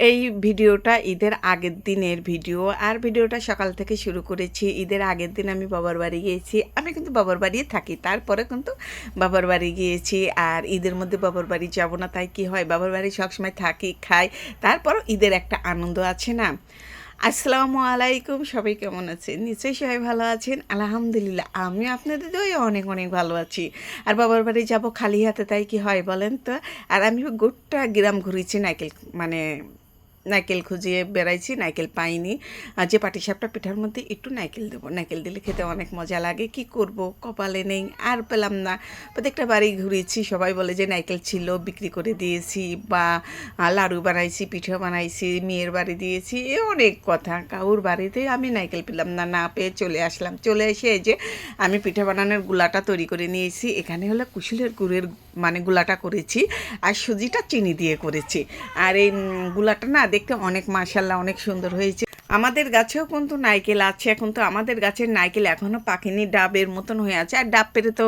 এই ভিডিওটা ঈদের আগের দিনের ভিডিও। আর ভিডিওটা সকাল থেকে শুরু করেছি। ঈদের আগের দিন আমি বাবার বাড়ি গিয়েছি। আমি কিন্তু বাবার বাড়ি থাকি। তারপরে কিন্তু বাবার বাড়ি গিয়েছি। আর ঈদের মধ্যে বাবার বাড়ি যাব না, তাই কি হয়? বাবার বাড়ি সবসময় থাকি, খাই। তারপরও ঈদের একটা আনন্দ আছে না? আসসালামু আলাইকুম। সবাই কেমন আছেন? নিশ্চয়ই সবাই ভালো আছেন। আলহামদুলিল্লাহ আমি আপনাদের দই অনেক অনেক ভালো আছি। আর বাবার বাড়ি যাব খালি হাতে, তাই কি হয় বলেন তো? আর আমি গোটা গ্রাম ঘুরেছি নাইকেল মানে নারকেল খুঁজিয়ে বেড়াইছি নারকেল পাইনি। আর যে পাটিসাপটা পিঠার মধ্যে একটু নাইকেল দেবো। নারকেল দিলে খেতে অনেক মজা লাগে। কি করব? কপালে নেই, আর পেলাম না। প্রত্যেকটা বাড়ি ঘুরেছি, সবাই বলে যে নারকেল ছিল, বিক্রি করে দিয়েছি বা লাড়ু বানাইছি, পিঠা বানাইছি, মেয়ের বাড়ি দিয়েছি, এ অনেক কথা। কাউর বাড়িতে আমি নারকেল পেলাম না না পেয়ে চলে আসলাম। চলে এসে যে আমি পিঠা বানানোর গুলাটা তৈরি করে নিয়েছি। এখানে হলো কুশলের গুড়ের মানে গুলাটা করেছি আর সুজিটা চিনি দিয়ে করেছি। আর এই গুলাটা না দেখতে অনেক মাসাল্লাহ অনেক সুন্দর হয়েছে। আমাদের গাছেও কিন্তু নাইকেল আছে, এখন তো আমাদের গাছের নাইকেল এখনও পাকেনি, ডাবের মতন হয়ে আছে, আর ডাব পেরে তো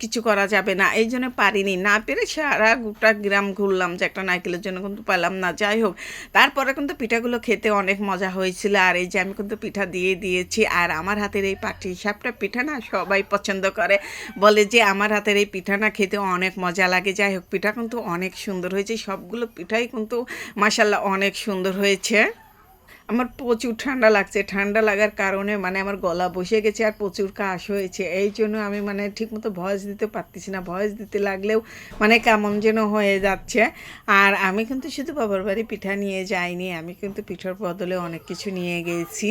কিছু করা যাবে না, এই জন্য পারিনি, না পেরে সারা গোটা গ্রাম ঘুরলাম যে একটা নাইকেলের জন্য কিন্তু পেলাম না, যাই হোক, তারপরে কিন্তু পিঠাগুলো খেতে অনেক মজা হয়েছিল, আর এই যে আমি কিন্তু পিঠা দিয়ে দিয়েছি, আর আমার হাতের এই পাটি সাপটা পিঠা না সবাই পছন্দ করে, বলে যে আমার হাতের এই পিঠা না খেতে অনেক মজা লাগে, যাই হোক, পিঠা কিন্তু অনেক সুন্দর হয়েছে, সবগুলো পিঠাই কিন্তু মাসাল্লাহ অনেক সুন্দর হয়েছে। আমার প্রচুর ঠান্ডা লাগছে। ঠান্ডা লাগার কারণে মানে আমার গলা বসে গেছে আর প্রচুর কাশ হয়েছে। এই জন্য আমি মানে ঠিকমতো ভয়েস দিতে পারতেছি না। ভয়েস দিতে লাগলেও মানে কেমন যেন হয়ে যাচ্ছে। আর আমি কিন্তু শুধু বাবার বাড়ি পিঠা নিয়ে যাইনি। আমি কিন্তু পিঠার বদলে অনেক কিছু নিয়ে গেছি।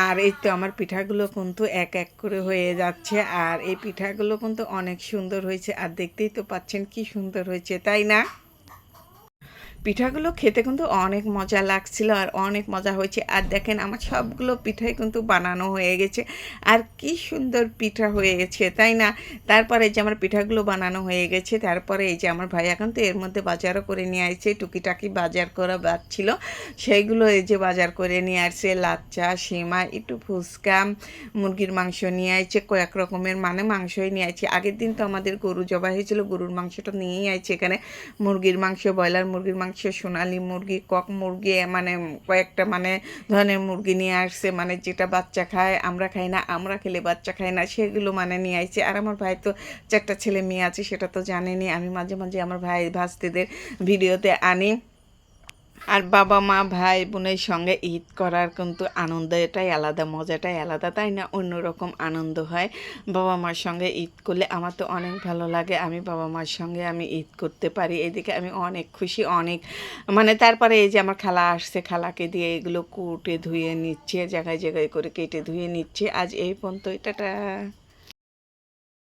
আর এই তো আমার পিঠাগুলো কিন্তু এক এক করে হয়ে যাচ্ছে। আর এই পিঠাগুলো কিন্তু অনেক সুন্দর হয়েছে। আর দেখতেই তো পাচ্ছেন কি সুন্দর হয়েছে, তাই না? পিঠাগুলো খেতে কিন্তু অনেক মজা লাগছিল আর অনেক মজা হয়েছে। আর দেখেন আমার সবগুলো পিঠাই কিন্তু বানানো হয়ে গেছে। আর কি সুন্দর পিঠা হয়ে গেছে তাই না? তারপরে যে আমার পিঠাগুলো বানানো হয়ে গেছে, তারপরে এই যে আমার ভাই এখন তো এর মধ্যে বাজারও করে নিয়ে আসছে, টুকিটাকি বাজার করা বাচ্ছিল সেইগুলো এই যে বাজার করে নিয়ে আসছে, লাচ্চা, সিমা, একটু ফুচকা, মুরগির মাংস নিয়ে আসছে, কয়েক রকমের মানে মাংসই নিয়ে আসছে। আগের দিন তো আমাদের গরু জবা হয়েছিল, গরুর মাংসটা নিয়েই আসছে এখানে। মুরগির মাংস, ব্রয়লার মুরগির মাংস সোনালি মুরগি, কক মুরগি মানে কয়েকটা মানে ধরনের মুরগি নিয়ে আসছে মানে যেটা বাচ্চা খায়, আমরা খাই না, আমরা খেলে বাচ্চা খায় না, সেগুলো মানে নিয়ে আসছে আর আমার ভাই তো চারটা ছেলে মেয়ে আছে, সেটা তো জানেনি। আমি মাঝে মাঝে আমার ভাই ভাস্তিদের ভিডিওতে আনি। আর বাবা, মা, ভাই বোনের সঙ্গে ঈদ করার কিন্তু আনন্দ এটাই আলাদা, মজাটাই আলাদা, তাই না? অন্যরকম আনন্দ হয়। বাবা মার সঙ্গে ঈদ করলে আমার তো অনেক ভালো লাগে। আমি বাবা মার সঙ্গে আমি ঈদ করতে পারি। এদিকে আমি অনেক খুশি, অনেক মানে তারপরে এই যে আমার খালা আসছে, খালাকে দিয়ে এগুলো কুটে ধুয়ে নিচ্ছে, জায়গায় জায়গায় করে কেটে ধুয়ে নিচ্ছে। আজ এই পর্যন্ত, টাটা।